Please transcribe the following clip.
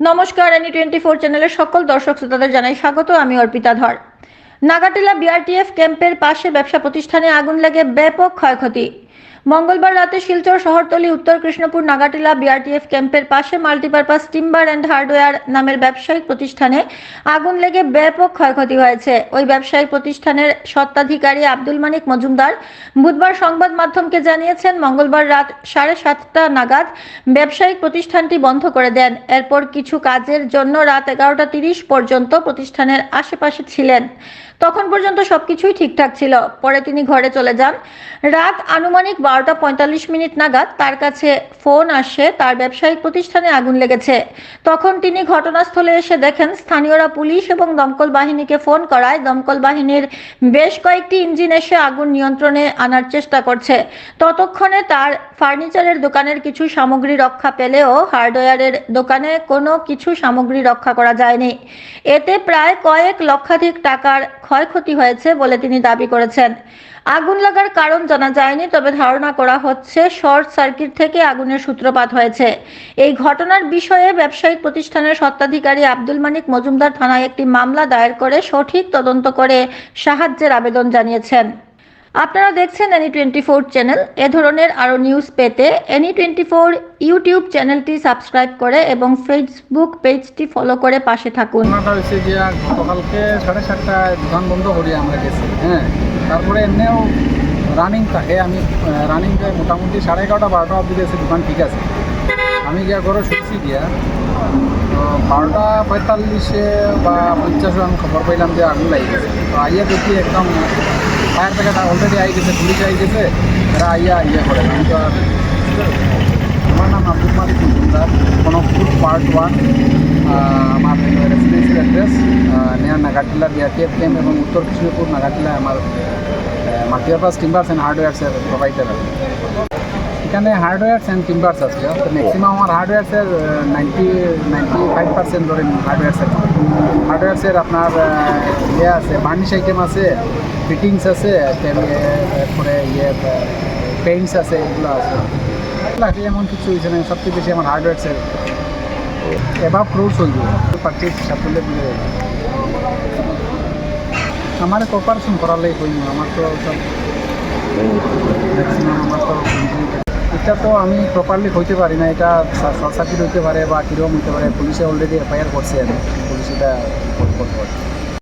নমস্কার any twenty four চ্যানেলের সকল দর্শক শ্রোতাদের জানাই স্বাগত, আমি অর্পিতা ধর। নাগাটিলা বিআরটিএফ ক্যাম্পের পাশে ব্যবসা প্রতিষ্ঠানে আগুন লাগে ব্যাপক ক্ষয়ক্ষতি। মঙ্গলবার রাতে শিলচর শহরতলি, উত্তর কৃষ্ণপুর, নাগাটিলা বিআরটিএফ ক্যাম্পের পাশে মাল্টিপারপাস টিম্বার অ্যান্ড হার্ডওয়্যার নামের ব্যবসায়িক প্রতিষ্ঠানে আগুন লেগে ব্যাপক ক্ষয়ক্ষতি হয়েছে। ওই ব্যবসায়িক প্রতিষ্ঠানের স্বত্বাধিকারী আব্দুল মানিক মজুমদার বুধবার সংবাদ মাধ্যমকে জানিয়েছেন, মঙ্গলবার রাত সাড়ে সাতটা নাগাদ ব্যবসায়িক প্রতিষ্ঠানটি বন্ধ করে দেন। এরপর কিছু কাজের জন্য রাত এগারোটা তিরিশ পর্যন্ত প্রতিষ্ঠানের আশেপাশে ছিলেন। তখন পর্যন্ত সবকিছুই ঠিকঠাক ছিল। পরে তিনি ঘরে চলে যান। রাত আনুমানিক বারোটা পঁয়তাল্লিশ মিনিট নাগাদ তার কাছে ফোন আসে, তার ব্যবসায়িক প্রতিষ্ঠানে আগুন লেগেছে। তখন তিনি ঘটনাস্থলে এসে দেখেন স্থানীয়রা পুলিশ এবং দমকল বাহিনীকে ফোন করায় দমকল বাহিনীর বেশ কয়েকটি ইঞ্জিন এসে আগুন নিয়ন্ত্রণে আনার চেষ্টা করছে। ততক্ষণে তার ফার্নিচারের দোকানের কিছু সামগ্রী রক্ষা পেলেও হার্ডওয়্যারের দোকানে কোনো কিছু সামগ্রী রক্ষা করা যায়নি। এতে প্রায় কয়েক লক্ষাধিক টাকার ক্ষয়ক্ষতি হয়েছে বলে তিনি দাবি করেছেন। আগুন লাগার কারণ জানা যায়নি, তবে ধারণা করা হচ্ছে শর্ট সার্কিট থেকে আগুনের সূত্রপাত হয়েছে। এই ঘটনার বিষয়ে ব্যবসায়িক প্রতিষ্ঠানের স্বত্বাধিকারী আব্দুল মানিক মজুমদার থানায় একটি মামলা দায়ের করে সঠিক তদন্ত করে সাহায্যের আবেদন জানিয়েছেন। আপনারা দেখছেন এনি টোয়েন্টি ফোর চ্যানেল এ ধরনের আরও নিউজ পেতে এনি টোয়েন্টি ফোর ইউটিউব চ্যানেলটি সাবস্ক্রাইব করে এবং ফেসবুক পেজটি ফলো করে পাশে থাকুন। ঘটনাটা হচ্ছে যে গতকালকে সাড়ে সাতটায় দোকান বন্ধ করি আমরা গেছি হ্যাঁ? তারপরে এমনিও রানিং থাকে। আমি রানিং মোটামুটি সাড়ে এগারোটা, বারোটা অবধি গেছি দোকান ঠিক আছে। আমি গিয়া ঘরে শুনছি গিয়া বারোটা পঁয়তাল্লিশে বা পঞ্চাশে আমি খবর পাইলাম যে আগুন লাগি গেছে। তো আইয়া দেখি একদম ফায়ার ব্রিগেড অলরেডি আই গেছে পুলিশ আই গেছে এরা আইয়া ইয়ে করে। কিন্তু আর আমার নাম আব্দুল মালিক মজুমদার কনকপুর পার্ট ওয়ান আমার residential address near Nagatila BRTF camp এবং উত্তর কৃষ্ণপুর নাগাটিলা আমার মাল্টিপারপাস টিম্বার্স অ্যান্ড হার্ডওয়্যার্সের প্রোভাইডার আছে। এখানে হার্ডওয়্যার্স অ্যান্ড টিম্বার্স আছে। তো ম্যাক্সিমাম আমার হার্ডওয়্যার্সের নাইনটি নাইনটি ফাইভ পার্সেন্ট ধরেন হার্ডওয়্যার্সের হার্ডওয়্যার্সের আপনার ইয়ে আছে বার্নিশ আইটেম আছে ফিটিংস আছে এরপরে ইয়ে পেইন্টস আছে, এগুলো আছে। লাগে এমন কিছু হয়েছে না, সবচেয়ে বেশি আমার হার্ডওয়্যার্সের ক্রোজ হয়ে যাবে পার্টির সাফল্যে দিয়ে আমার কপারেশন করালেই হইনি আমার তো সব ম্যাক্সিমাম আমার তো এটা তো আমি প্রপারলি হইতে পারি না, এটা শর্ট সার্কিট হইতে পারে বা কীরকম হইতে পারে, পুলিশে অলরেডি এফআইআর করছে আমি পুলিশ এটা করতে